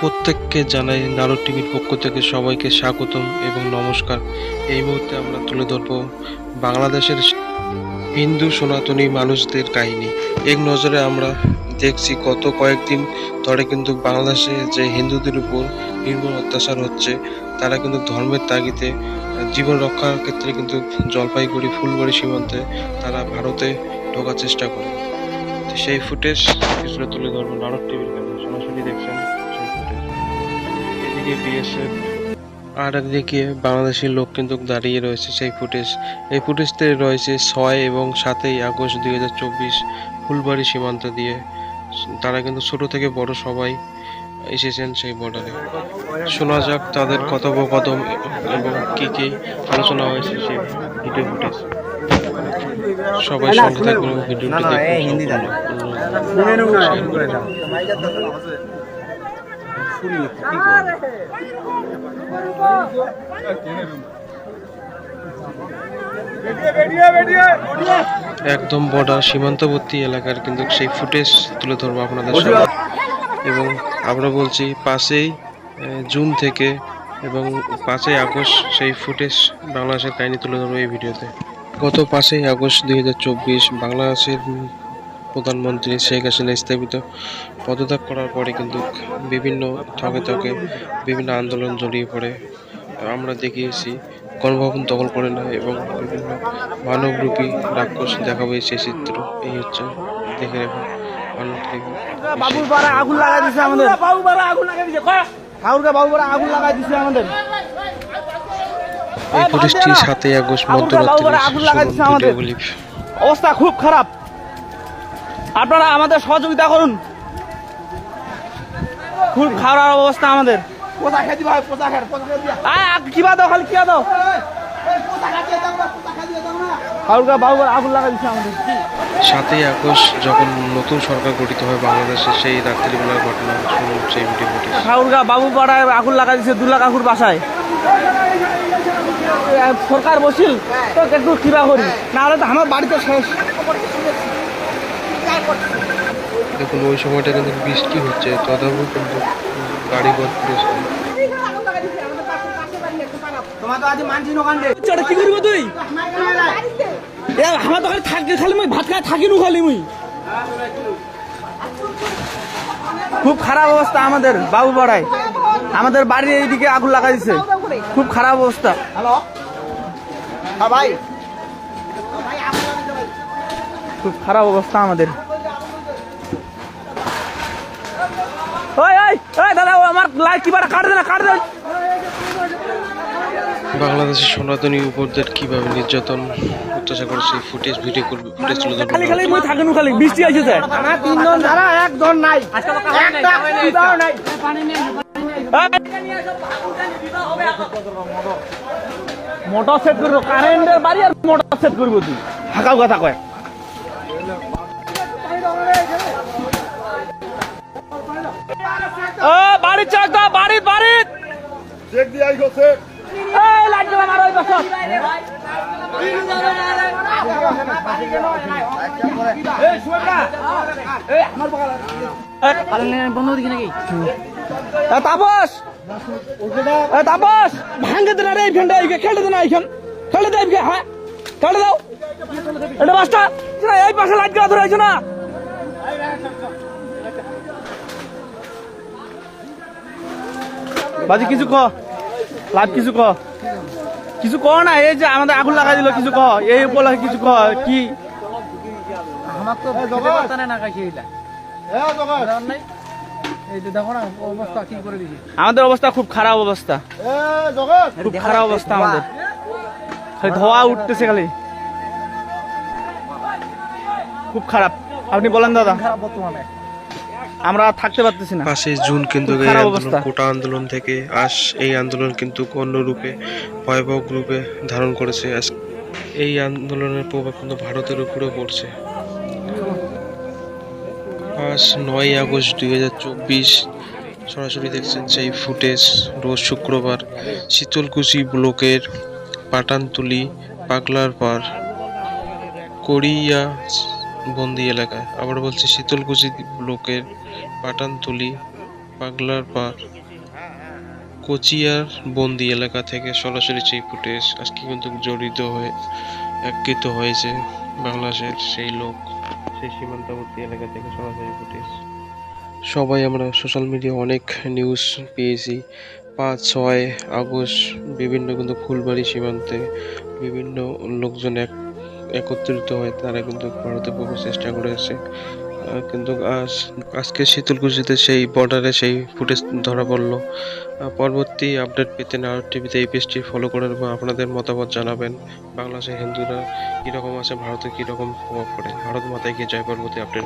প্রত্যেককে জানাই নারদ টিভির পক্ষ থেকে সবাইকে স্বাগতম এবং নমস্কার। এই মুহূর্তে আমরা তুলে ধরব বাংলাদেশের হিন্দু সনাতনী মানুষদের কাহিনী। এক নজরে আমরা দেখছি, গত কয়েকদিন ধরে কিন্তু বাংলাদেশে যে হিন্দুদের উপর নির্মম অত্যাচার হচ্ছে, তারা কিন্তু ধর্মের তাগিদে জীবন রক্ষার ক্ষেত্রে কিন্তু জলপাইগুড়ি, ফুলবাড়ি সীমান্তে তারা ভারতে ঢোকার চেষ্টা করে। সেই ফুটেজ কিছুটা তুলে ধরবো। নারদ টিভির সরাসরি দেখছেন। বিএসএফ আর একদিকে বাংলাদেশের লোক কিন্তু দাঁড়িয়ে রয়েছে সেই ফুটেজ। এই ফুটেজতে রয়েছে ছয় এবং সাতই আগস্ট দুই হাজার চব্বিশ ফুলবাড়ি সীমান্ত দিয়ে। তারা কিন্তু ছোট থেকে বড় সবাই এসেছেন সেই বর্ডারে শোনা যাক তাদের কথোপকথন এবং কি কি আলোচনা হয়েছে সেই ভিডিও ফুটেজ। সবাই সঙ্গে থাকবেন ভিডিওটি দেখুন। কি একদম বর্ডার সীমান্তবর্তী এলাকার কিন্তু সেই ফুটেজ তুলে ধরবো আপনাদের সামনে। এবং আমরা বলছি পাঁচই জুন থেকে এবং পাঁচই আগস্ট সেই ফুটেজ বাংলাদেশের কাহিনী তুলে ধরবো এই ভিডিওতে। গত পাঁচই আগস্ট দুই হাজার চব্বিশ বাংলাদেশের প্রধানমন্ত্রী শেখ হাসিনা স্থাপিত পদত্যাগ করার পরে কিন্তু বিভিন্ন থকে থকে বিভিন্ন আন্দোলন জড়িয়ে পড়ে। আমরা দেখিয়েছি গণভবন দখল করে নেয় এবং বিভিন্ন মানবরূপী রাক্ষস দেখাবে সেই চিত্র। এই হচ্ছে দেখে রাখুন বাবুর পাড়া আগুন লাগাই দিছে আমাদের। বাবু পাড়া আগুন লাগাই দিছে ঠাকুরকে বাবু পাড়া আগুন লাগাই দিছে আমাদের। এই সাতই আগস্ট মধ্যরাত্রি অবস্থা খুব খারাপ। আপনারা আমাদের সহযোগিতা করুন। খুব খারাপ অবস্থা আমাদের। কিবা দাও খালি কিবা দাও? সাতই আগস্ট যখন নতুন সরকার গঠিত হয় বাংলাদেশে সেই রাত্রিবেলার ঘটনা শুনুন সেই ভিডিও ফুটেজ বাবু পাড়ায় আগুন লাগাই দিছে দুলা কাকুর বাসায়। সরকার বসিল তো একটু কিবা করি। নাহলে তো আমার বাড়িতে শেষ। দেখুন ওই সময়টা কিন্তু বৃষ্টি হচ্ছে তথাপিও কিন্তু গাড়ি কি করব তুই? আমার খালি মুই ভাত খালি মুই। খুব খারাপ অবস্থা আমাদের বাবু পাড়ায় আমাদের বাড়ির এইদিকে আগুন লাগাই দিছে খুব খারাপ অবস্থা। হ্যালো? ভাই। খুব খারাপ অবস্থা আমাদের। দাদা আমার লাইট কিবার কাট দে না কাট দে। বাংলাদেশের সনাতনী উপরদের কীভাবে নির্যাতন অত্যাচার ফুটেজ ভিডিও করবে ফুটেজ তুলে ধরবো খালি খালি মুই থাকেনু খালি বৃষ্টি আইছে আমার তিনজন ধারা একজন নাই। একটা বিবাহ নাই মোটর সেট করব কারেন্টের বাড়ি আর মোটর সেট করব তুই। হাঁকাও কথা কয়। বাড়ি চাক দা বাড়ি বাড়ি চেক দিয়ে আইগো চেক এই লাইট জ্বালা মারো এই নাকি তাপস। তাপস। ভাঙ্গে দে না রে এই ফ্যানটা এই খেলে দে না এইখান। খেলে দে হ্যাঁ। খেলে দাও। এটা বাসটা। এই পাশে লাইট গেলা ধরে না। বাজি কিছু ক। লাভ কিছু ক। কিছু ক না এই যে আমাদের আগুন লাগাই দিল কিছু ক। এই উপলক্ষে কিছু ক কি? আমার তো খেতে পারতাম না খাইছি এইটা। এ জগাই কারণ নাই। এই যে দেখো না অবস্থা কি করে দিছি আমাদের অবস্থা খুব খারাপ অবস্থা। খুব খারাপ অবস্থা আমাদের। খালি ধোয়া উঠতেছে খালি। খুব খারাপ। আপনি বলেন দাদা। বর্তমানে। আমরা থাকতে পারতেছি না। পাঁচই জুন কিন্তু এই আন্দোলন কোটা আন্দোলন থেকে আস এই আন্দোলন কিন্তু অন্য রূপে ভয়াবহ রূপে ধারণ করেছে। এই আন্দোলনের প্রভাব কিন্তু ভারতের উপরেও পড়ছে। আজ নয় আগস্ট দুই হাজার চব্বিশ সরাসরি দেখছেন সেই ফুটেজ। রোজ শুক্রবার শীতলকুচি ব্লকের পাটানতুলি পাগলার পার কোরিয়া বন্দি এলাকায়। আবার বলছি, শীতলকুচি ব্লকের পাটানতুলি পাগলার পার কোচিয়ার বন্দি এলাকা থেকে সরাসরি সেই ফুটেজ আজকে কিন্তু জড়িত হয়ে একৃত হয়েছে বাংলাদেশের সেই লোক, সেই সীমান্তবর্তী এলাকা থেকে সরাসরি ফুটেজ সবাই আমরা সোশ্যাল মিডিয়া অনেক নিউজ পেয়েছি। পাঁচ, ছয় আগস্ট বিভিন্ন কিন্তু ফুলবাড়ি সীমান্তে বিভিন্ন লোকজন এক একত্রিত হয়ে তারা কিন্তু ভারতে প্রবেশ চেষ্টা করেছে কিন্তু আজ, আজকে শীতলকুচিতে সেই বর্ডারে সেই ফুটেজ ধরা পড়ল। পরবর্তী আপডেট পেতে নারদ টিভিতে এই পেজটি ফলো করেন এবং আপনাদের মতামত জানাবেন। বাংলাদেশের হিন্দুরা কীরকম আছে? ভারতে কীরকম প্রভাব পড়ে? ভারত মাতায় গিয়ে যায় পরবর্তী আপডেট